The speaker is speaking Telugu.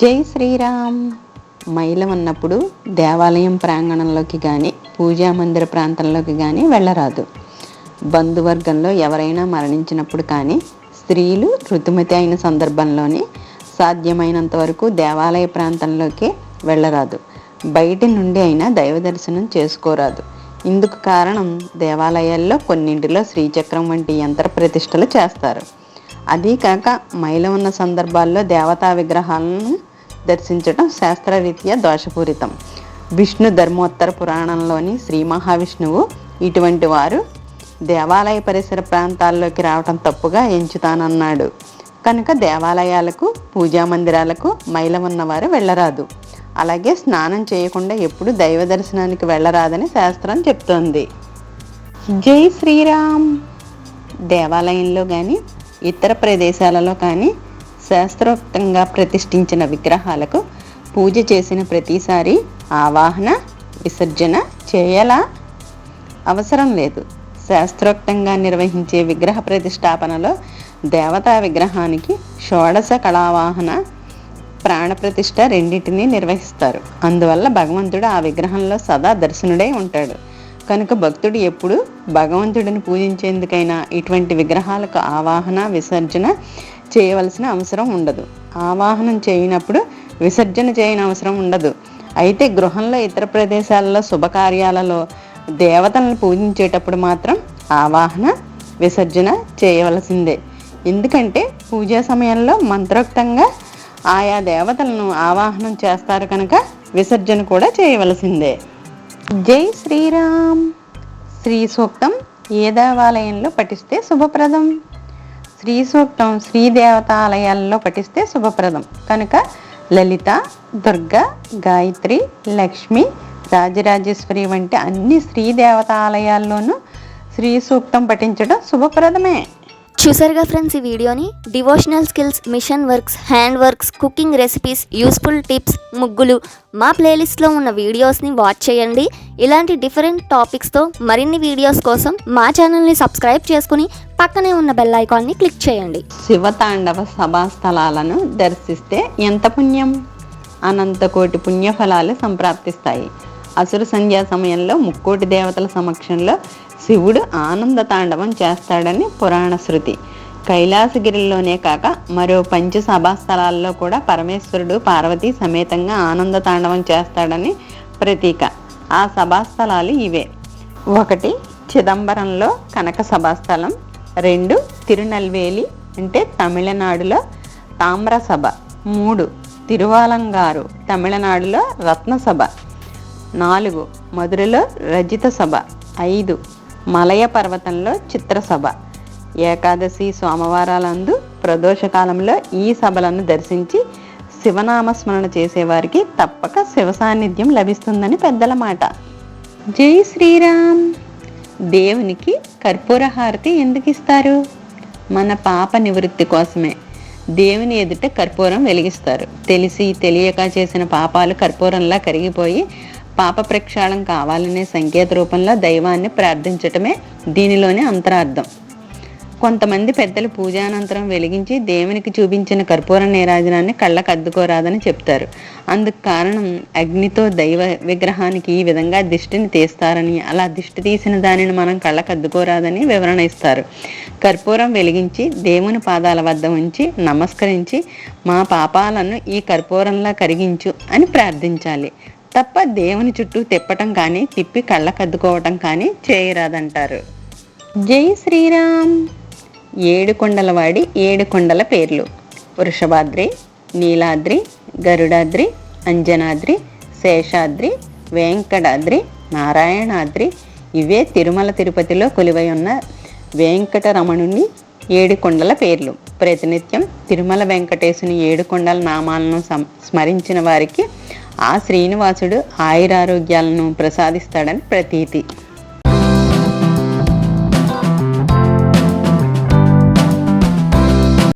జై శ్రీరామ్. మైలం అన్నప్పుడు దేవాలయం ప్రాంగణంలోకి కానీ పూజా మందిర ప్రాంతంలోకి కానీ వెళ్ళరాదు. బంధువర్గంలో ఎవరైనా మరణించినప్పుడు కానీ స్త్రీలు ఋతుమతి అయిన సందర్భంలోనే సాధ్యమైనంత వరకు దేవాలయ ప్రాంతంలోకి వెళ్ళరాదు. బయటి నుండి అయినా దైవ దర్శనం చేసుకోరాదు. ఇందుకు కారణం దేవాలయాల్లో కొన్నింటిలో శ్రీచక్రం వంటి యంత్ర ప్రతిష్టలు చేస్తారు. అదీ కాక మైల ఉన్న సందర్భాల్లో దేవతా విగ్రహాలను దర్శించడం శాస్త్రరీత్యా దోషపూరితం. విష్ణు ధర్మోత్తర పురాణంలోని శ్రీ మహావిష్ణువు ఇటువంటి వారు దేవాలయ పరిసర ప్రాంతాల్లోకి రావటం తప్పుగా ఎంచుతానన్నాడు. కనుక దేవాలయాలకు పూజా మందిరాలకు మైల ఉన్నవారు వెళ్ళరాదు. అలాగే స్నానం చేయకుండా ఎప్పుడు దైవ దర్శనానికి వెళ్ళరాదని శాస్త్రం చెప్తోంది. జై శ్రీరామ్! దేవాలయంలో కానీ ఇతర ప్రదేశాలలో కానీ శాస్త్రోక్తంగా ప్రతిష్ఠించిన విగ్రహాలకు పూజ చేసిన ప్రతిసారి ఆవాహన విసర్జన చేయలా? అవసరం లేదు. శాస్త్రోక్తంగా నిర్వహించే విగ్రహ ప్రతిష్టాపనలో దేవతా విగ్రహానికి షోడశ కళావాహన ప్రాణప్రతిష్ఠ రెండింటినీ నిర్వహిస్తారు. అందువల్ల భగవంతుడు ఆ విగ్రహంలో సదా దర్శనుడై ఉంటాడు. కనుక భక్తుడు ఎప్పుడు భగవంతుడిని పూజించేందుకైనా ఇటువంటి విగ్రహాలకు ఆవాహన విసర్జన చేయవలసిన అవసరం ఉండదు. ఆవాహనం చేయనప్పుడు విసర్జన చేయని అవసరం ఉండదు. అయితే గృహంలో ఇతర ప్రదేశాలలో శుభకార్యాలలో దేవతలను పూజించేటప్పుడు మాత్రం ఆవాహన విసర్జన చేయవలసిందే. ఎందుకంటే పూజా సమయంలో మంత్రోక్తంగా ఆయా దేవతలను ఆవాహనం చేస్తారు కనుక విసర్జన కూడా చేయవలసిందే. జై శ్రీరామ్. శ్రీ సూక్తం ఏ దేవాలయంలో పఠిస్తే శుభప్రదం. శ్రీ సూక్తం శ్రీ దేవతాలయాల్లో పఠిస్తే శుభప్రదం. కనుక లలిత దుర్గ గాయత్రి లక్ష్మి రాజరాజేశ్వరి వంటి అన్ని శ్రీ దేవతాలయాల్లోనూ శ్రీ సూక్తం పఠించడం శుభప్రదమే. చూసారుగా ఫ్రెండ్స్ ఈ వీడియోని? Devotional skills machine works hand works cooking recipes useful tips ముగ్గులు. మా ప్లేలిస్ట్లో ఉన్న వీడియోస్ని వాచ్ చేయండి. ఇలాంటి డిఫరెంట్ టాపిక్స్తో మరిన్ని వీడియోస్ కోసం మా ఛానల్ని సబ్స్క్రైబ్ చేసుకుని పక్కనే ఉన్న బెల్ ఐకాన్ని క్లిక్ చేయండి. శివతాండవ సభాస్థలాలను దర్శిస్తే ఎంత పుణ్యం? అనంతకోటి పుణ్యఫలాలు సంప్రాప్తిస్తాయి. అసురు సంధ్యా సమయంలో ముక్కోటి దేవతల సమక్షంలో శివుడు ఆనంద తాండవం చేస్తాడని పురాణ శృతి. కైలాసగిరిలోనే కాక మరో పంచ సభాస్థలాల్లో కూడా పరమేశ్వరుడు పార్వతి సమేతంగా ఆనంద తాండవం చేస్తాడని ప్రతీక. ఆ సభాస్థలాలు ఇవే. ఒకటి చిదంబరంలో కనక సభాస్థలం రెండు తిరునల్వేలి అంటే తమిళనాడులో తామ్రసభ మూడు తిరువాలంగారు తమిళనాడులో రత్నసభ నాలుగు మధురలో రజిత సభ ఐదు మలయ పర్వతంలో చిత్రసభ. ఏకాదశి సోమవారాలందు ప్రదోషకాలంలో ఈ సభలను దర్శించి శివనామస్మరణ చేసేవారికి తప్పక శివ సాన్నిధ్యం లభిస్తుందని పెద్దల మాట. జై శ్రీరామ్! దేవునికి కర్పూర హారతి ఎందుకు ఇస్తారు మన పాప నివృత్తి కోసమే దేవుని ఎదుట కర్పూరం వెలిగిస్తారు. తెలిసి తెలియక చేసిన పాపాలు కర్పూరంలా కరిగిపోయి పాప ప్రక్షాళం కావాలనే సంకేత రూపంలో దైవాన్ని ప్రార్థించటమే దీనిలోని అంతరార్థం. కొంతమంది పెద్దలు పూజానంతరం వెలిగించి దేవునికి చూపించిన కర్పూర నీరాజనాన్ని కళ్ళకు అద్దుకోరాదని చెప్తారు. అందుకు కారణం అగ్నితో దైవ విగ్రహానికి ఈ విధంగా దిష్టిని తీస్తారని అలా దిష్టి తీసిన దానిని మనం కళ్ళకు అద్దుకోరాదని వివరణ ఇస్తారు. కర్పూరం వెలిగించి దేవుని పాదాల వద్ద ఉంచి నమస్కరించి మా పాపాలను ఈ కర్పూరంలా కరిగించు అని ప్రార్థించాలి. తప్ప దేవుని చుట్టూ తిప్పటం కానీ తిప్పి కళ్ళకద్దుకోవటం కానీ చేయరాదంటారు. జై శ్రీరామ్. ఏడు కొండలవాడి ఏడు కొండల పేర్లు. వృషభాద్రి నీలాద్రి గరుడాద్రి అంజనాద్రి శేషాద్రి వెంకటాద్రి నారాయణాద్రి. ఇవే తిరుమల తిరుపతిలో కొలువై ఉన్న వెంకటరమణుని ఏడు కొండల పేర్లు. ప్రతినిత్యం తిరుమల వెంకటేశుని ఏడు కొండల నామాలను సం స్మరించిన వారికి ఆ శ్రీనివాసుడు ఆయురారోగ్యాలను ప్రసాదిస్తాడని ప్రతీతి.